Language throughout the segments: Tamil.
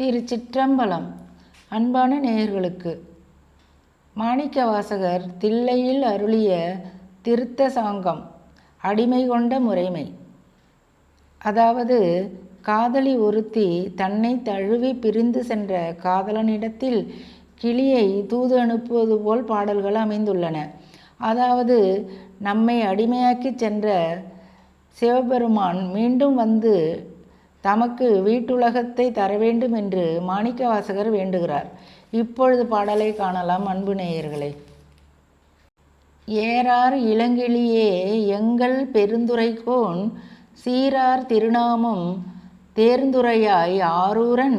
திருச்சிற்றம்பலம் அன்பான நேயர்களுக்கு. மாணிக்க வாசகர் தில்லையில் அருளிய திருத்த சாங்கம் அடிமை கொண்ட முறைமை. அதாவது காதலி ஒருத்தி தன்னை தழுவி பிரிந்து சென்ற காதலனிடத்தில் கிளியை தூது அனுப்புவது போல் பாடல்கள் அமைந்துள்ளன. அதாவது நம்மை அடிமையாக்கிச் சென்ற சிவபெருமான் மீண்டும் வந்து தமக்கு வீட்டுலகத்தை தர வேண்டும் என்று மாணிக்கவாசகர் வேண்டுகிறார். இப்பொழுது பாடலை காணலாம் அன்பு நேயர்களே. ஏறார் இளங்கிளியே எங்கள் பெருந்துரைக்கோன் சீரார் திருநாமம் தேர்ந்துரையாய் ஆரூரன்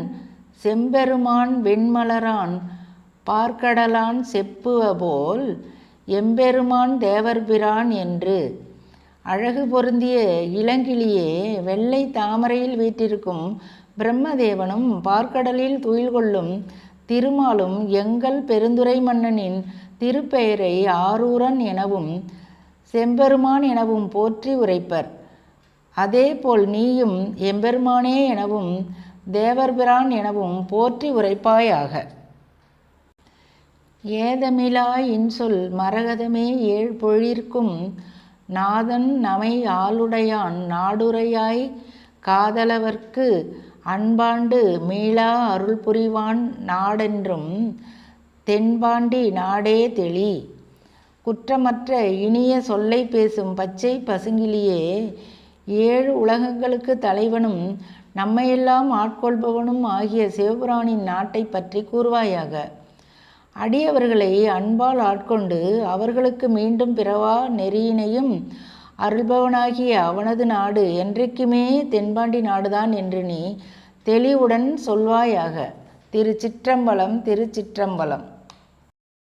செம்பெருமான் வெண்மலரான் பார்க்கடலான் செப்புவ போல் எம்பெருமான் தேவர்பிரான் என்று அழகு பொருந்திய இளங்கிளியே வெள்ளை தாமரையில் வீற்றிருக்கும் பிரம்மதேவனும் பார்க்கடலில் துயில் கொள்ளும் திருமாலும் எங்கள் பெருந்துரை மன்னனின் திருப்பெயரை ஆரூரன் எனவும் செம்பெருமான் எனவும் போற்றி உரைப்பர். அதேபோல் நீயும் எம்பெருமானே எனவும் தேவர்பிரான் எனவும் போற்றி உரைப்பாயாக. ஏதமிலா இன்சொல் மரகதமே ஏழ் பொழிற்கும் நாதன் நமை ஆளுடையான் நாடுரையாய் காதலவர்க்கு அன்பாண்டு மீளா அருள் புரிவான் நாடென்றும் தென்பாண்டி நாடே தெளி. குற்றமற்ற இனிய சொல்லை பேசும் பச்சை பசுங்கிலியே ஏழு உலகங்களுக்கு தலைவனும் நம்மையெல்லாம் ஆட்கொள்பவனும் ஆகிய சிவபுராணின் நாட்டை பற்றி கூறுவாயாக. அடியவர்களை அன்பால் ஆட்கொண்டு அவர்களுக்கு மீண்டும் பிறவா நெறியினையும் அருள்பவனாகிய அவனது நாடு என்றைக்குமே தென்பாண்டி நாடுதான் என்று நீ தெளிவுடன் சொல்வாயாக. திருச்சிற்றம்பலம் திருச்சிற்றம்பலம்.